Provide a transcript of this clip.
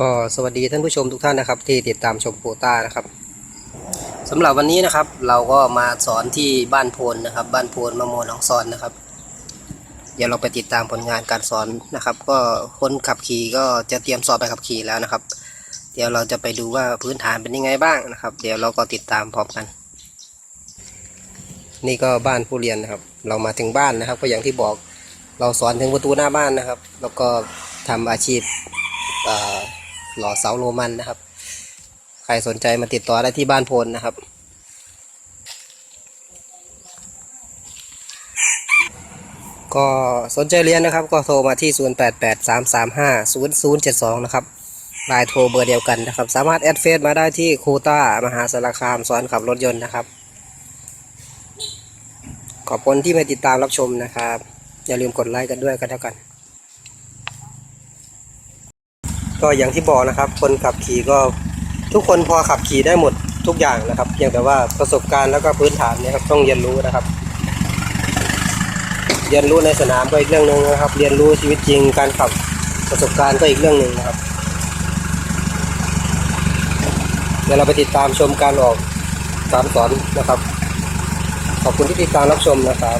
ก็สวัสดีท่านผู้ชมทุกท่านนะครับ ที่ติดตามชมโปต้านะครับสำหรับวันนี้นะครับ เราก็มาสอนที่บ้านโพนนะครับ บ้านโพนมะโมวหนองซอนนะครับ เดี๋ยวเราไปติดตามผลงานการสอนนะครับ ก็คนขับขี่ก็จะเตรียมสอบไปขับขี่แล้วนะครับ เดี๋ยวเราจะไปดูว่าพื้นฐานเป็นยังไงบ้างนะครับ เดี๋ยวเราก็ติดตามพร้อมกัน นี่ก็บ้านผู้เรียนนะครับ เรามาถึงบ้านนะครับ ก็อย่างที่บอกเราสอนถึงประตูหน้าบ้านนะครับ แล้วก็ทำอาชีพอ่อ หล่อเสาโรมันนะครับ ใครสนใจมาติดต่อได้ที่บ้านพนนะครับ ก็สนใจเรียนนะครับ ก็โทรมาที่ 0883350072 นะครับลน์โทรเบอร์เดียวกันนะครับ สามารถแอดเฟซมาได้ที่ครูต้ามหาสารคามสอนขับรถยนต์นะครับ ขอบคุณที่มาติดตามรับชมนะครับ อย่าลืมกดไลค์กันด้วยกันแล้วกัน ก็อย่างที่บอกนะครับ คนขับขี่ก็ทุกคนพอขับขี่ได้หมดทุกอย่างนะครับเพียงแต่ว่าประสบการณ์แล้วก็พื้นฐานเนี่ยครับต้องเรียนรู้นะครับ เรียนรู้ในสนามก็อีกเรื่องหนึ่งนะครับ เรียนรู้ชีวิตจริงการขับประสบการณ์ก็อีกเรื่องหนึ่งนะครับเดี๋ยวเราไปติดตามชมการออกการสอนนะครับ ขอบคุณที่ติดตามรับชมนะครับ